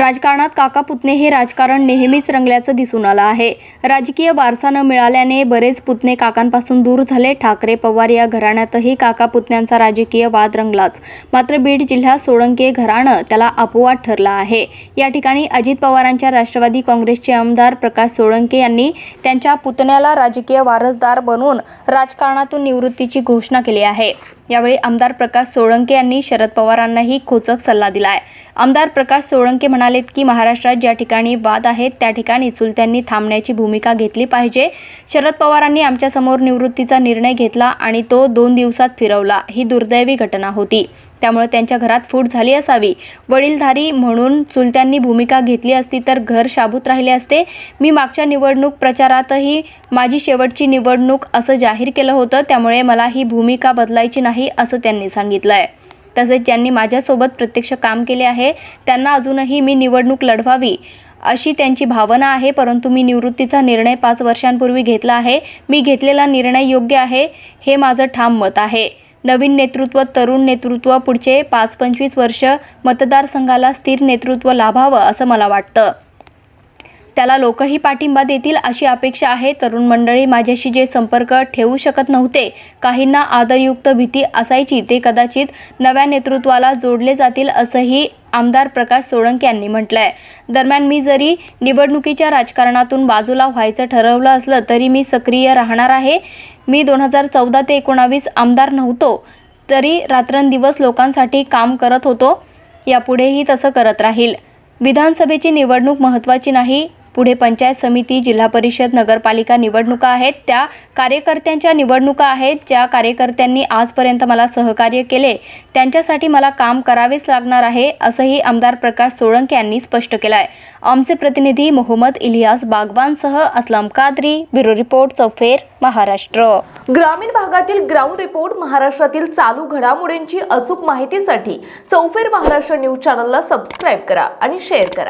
राजकारणात काका पुतणे हे राजकारण नेहमीच रंगल्याचं दिसून आलं आहे. राजकीय वारसा न मिळाल्याने बरेच पुतणे काकांपासून दूर झाले. ठाकरे पवार या घराण्यातही काका पुतण्यांचा राजकीय वाद रंगलाच. मात्र बीड जिल्ह्यात सोळंके घराणं त्याला अपवाद ठरला आहे. या ठिकाणी अजित पवारांच्या राष्ट्रवादी काँग्रेसचे आमदार प्रकाश सोळंके यांनी त्यांच्या पुतण्याला राजकीय वारसदार बनवून राजकारणातून निवृत्तीची घोषणा केली आहे. यावेळी आमदार प्रकाश सोळंके यांनी शरद पवारांनाही खोचक सल्ला दिला आहे आमदार प्रकाश सोळंके म्हणालेत की महाराष्ट्रात ज्या ठिकाणी वाद आहेत त्या ठिकाणी चुलत्यांनी थांबण्याची भूमिका घेतली पाहिजे. शरद पवारांनी आमच्यासमोर निवृत्तीचा निर्णय घेतला आणि तो दोन दिवसात फिरवला. ही दुर्दैवी घटना होती. त्यामुळे त्यांच्या घरात फूट झाली असावी. वडीलधारी म्हणून चुलत्यांनी भूमिका घेतली असती तर घर शाबूत राहिले असते. मी मागच्या निवडणूक प्रचारातही माझी शेवटची निवडणूक असं जाहीर केलं होतं. त्यामुळे मला ही भूमिका बदलायची नाही असं त्यांनी सांगितलं आहे तसेच ज्यांनी माझ्यासोबत प्रत्यक्ष काम केले आहे त्यांना अजूनही मी निवडणूक लढवावी अशी त्यांची भावना आहे. परंतु मी निवृत्तीचा निर्णय पाच वर्षांपूर्वी घेतला आहे. मी घेतलेला निर्णय योग्य आहे हे माझं ठाम मत आहे. नवीन नेतृत्व तरुण नेतृत्व पुढचे पाच पंचवीस वर्ष मतदारसंघाला स्थिर नेतृत्व लाभावं असं मला वाटतं. त्याला लोकही पाठिंबा देतील अशी अपेक्षा आहे. तरुण मंडळी माझ्याशी जे संपर्क ठेवू शकत नव्हते काहींना आदरयुक्त भीती असायची ते कदाचित नव्या नेतृत्वाला जोडले जातील असंही आमदार प्रकाश सोळंके यांनी म्हटलंय. दरम्यान मी जरी निवडणुकीच्या राजकारणातून बाजूला व्हायचं ठरवलं असलं तरी मी सक्रिय राहणार आहे. मी दोन हजार चौदा ते एकोणावीस आमदार नव्हतो तरी रात्रंदिवस लोकांसाठी काम करत होतो. यापुढेही तसं करत राहील. विधानसभेची निवडणूक महत्त्वाची नाही पुढे पंचायत समिती जिल्हा परिषद नगरपालिका निवडणुका आहेत. त्या कार्यकर्त्यांच्या निवडणुका आहेत. ज्या कार्यकर्त्यांनी आजपर्यंत मला सहकार्य केले त्यांच्यासाठी मला काम करावेच लागणार आहे असंही आमदार प्रकाश सोळंके यांनी स्पष्ट केलं आहे आमचे प्रतिनिधी मोहम्मद इलियास बागवानसह असलम कादरी ब्युरो रिपोर्ट चौफेर महाराष्ट्र. ग्रामीण भागातील ग्राउंड रिपोर्ट महाराष्ट्रातील चालू घडामोडींची अचूक माहितीसाठी चौफेर महाराष्ट्र न्यूज चॅनलला सबस्क्राईब करा आणि शेअर करा.